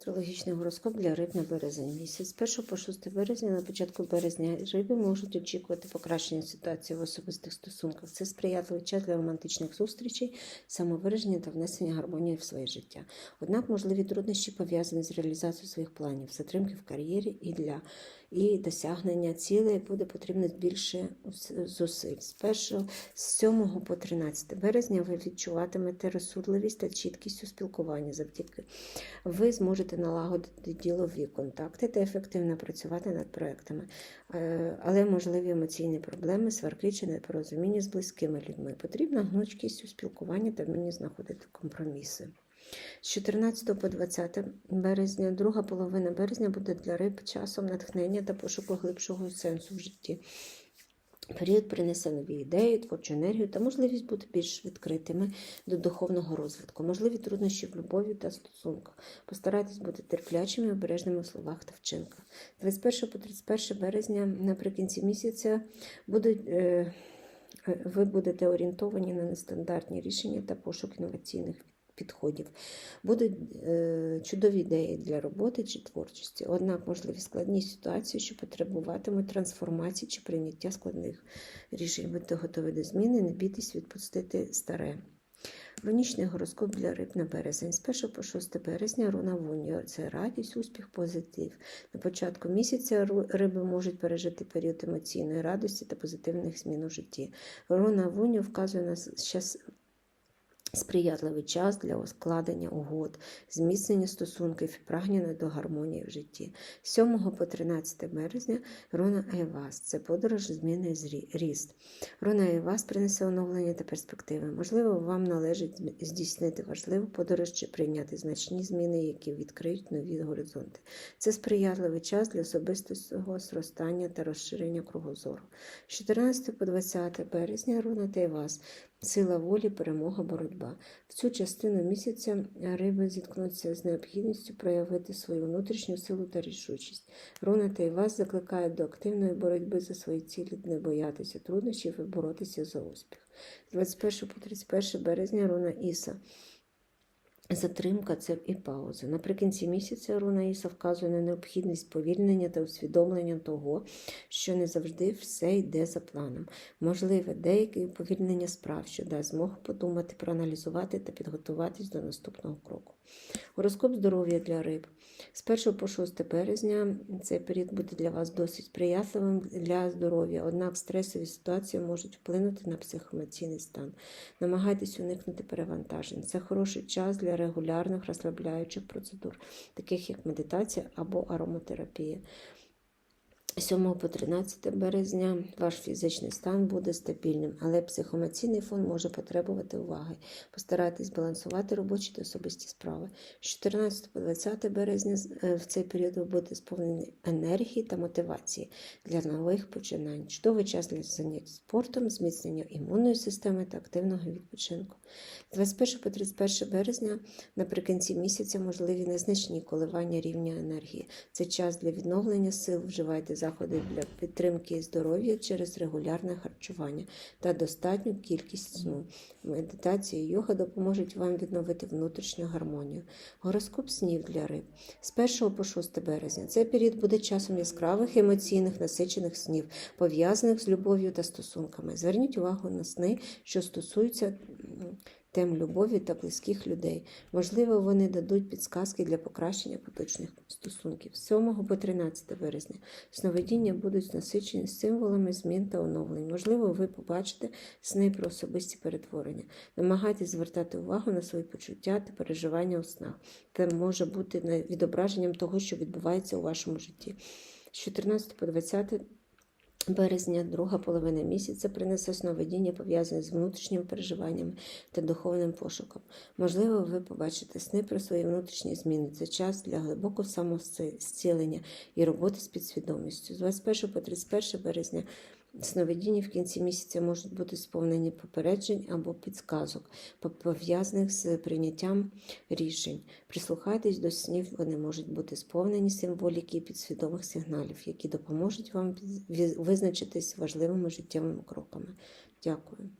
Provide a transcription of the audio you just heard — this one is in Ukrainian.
Астрологічний гороскоп для риб на березень місяць. З 1 по 6 березня, на початку березня, риби можуть очікувати покращення ситуації в особистих стосунках. Це сприятливий час для романтичних зустрічей, самовираження та внесення гармонії в своє життя. Однак можливі труднощі пов'язані з реалізацією своїх планів, затримки в кар'єрі і для і досягнення цілей буде потрібно більше зусиль. З 1 з 7 по 13 березня ви відчуватимете розсудливість та чіткість у спілкуванні. Завдяки ви зможете налагодити ділові контакти та ефективно працювати над проектами, Е, але можливі емоційні проблеми, сварки чи непорозуміння з близькими людьми. Потрібна гнучкість у спілкуванні та вміння знаходити компроміси. З 14 по 20 березня, друга половина березня буде для риб часом натхнення та пошуку глибшого сенсу в житті. Період принесе нові ідеї, творчу енергію та можливість бути більш відкритими до духовного розвитку, можливі труднощі в любові та стосунках. Постарайтесь бути терплячими і обережними в словах та вчинках. 21 по 31 березня наприкінці місяця будуть. Е, ви будете орієнтовані на нестандартні рішення та пошук інноваційних підходів. Будуть е, чудові ідеї для роботи чи творчості, однак можливі складні ситуації, що потребуватимуть трансформації чи прийняття складних рішень. Будьте готові до зміни, не бійтесь відпустити старе. Рунічний гороскоп для риб на березень. З 1 по 6 березня руна вуньо – це радість, успіх, позитив. На початку місяця риби можуть пережити період емоційної радості та позитивних змін у житті. Руна вуньо вказує на сприятливий час для складення угод, зміцнення стосунків і прагнення до гармонії в житті. З 7 по 13 березня Руна Айвас це подорож, зміни ріст. Руна Айвас принесе оновлення та перспективи. Можливо, вам належить здійснити важливу подорож чи прийняти значні зміни, які відкриють нові горизонти. Це сприятливий час для особистого зростання та розширення кругозору. З 14 по 20 березня Руна Тайвас Сила волі, перемога, боротьба. В цю частину місяця риби зіткнуться з необхідністю проявити свою внутрішню силу та рішучість. Руна та Івас вас закликають до активної боротьби за свої цілі, не боятися труднощів і боротися за успіх. З 21 по 31 березня Руна Іса. Затримка це і пауза. Наприкінці місяця Руна Іса вказує на необхідність повільнення та усвідомлення того, що не завжди все йде за планом. Можливе деяке уповільнення справ, що дасть змогу подумати, проаналізувати та підготуватись до наступного кроку. Гороскоп здоров'я для риб. З 1 по 6 березня цей період буде для вас досить приятливим для здоров'я, однак стресові ситуації можуть вплинути на психоемоційний стан. Намагайтесь уникнути перевантажень. Це хороший час для регулярних розслабляючих процедур, таких як медитація або ароматерапія. 7 по 13 березня ваш фізичний стан буде стабільним, але психоемоційний фон може потребувати уваги. Постарайтесь балансувати робочі та особисті справи. З 14 по 20 березня е, в цей період ви будете сповнені енергії та мотивації для нових починань. Чудовий час для занять спортом, зміцнення імунної системи та активного відпочинку. З 21 по 31 березня наприкінці місяця можливі незначні коливання рівня енергії. Це час для відновлення сил, вживайте заходи для підтримки здоров'я через регулярне харчування та достатню кількість сну. Медитація і йога допоможуть вам відновити внутрішню гармонію. Гороскоп снів для риб з 1 по 6 березня. Цей період буде часом яскравих емоційних насичених снів, пов'язаних з любов'ю та стосунками. Зверніть увагу на сни, що стосуються тем любові та близьких людей. Можливо, вони дадуть підсказки для покращення поточних стосунків. З 7 по 13 березня сновидіння будуть насичені символами змін та оновлень. Можливо, ви побачите сни про особисті перетворення. Намагайтесь звертати увагу на свої почуття та переживання у снах. Це може бути відображенням того, що відбувається у вашому житті. З 14 по 20 Березня, друга половина місяця принесе сновидіння, пов'язане з внутрішніми переживаннями та духовним пошуком. Можливо, ви побачите сни про свої внутрішні зміни. Це час для глибокого самозцілення і роботи з підсвідомістю. З 21 по 31 березня Сновидіння в кінці місяця можуть бути сповнені попереджень або підсказок, пов'язаних з прийняттям рішень. Прислухайтесь до снів, вони можуть бути сповнені символіки і підсвідомих сигналів, які допоможуть вам визначитись важливими життєвими кроками. Дякую.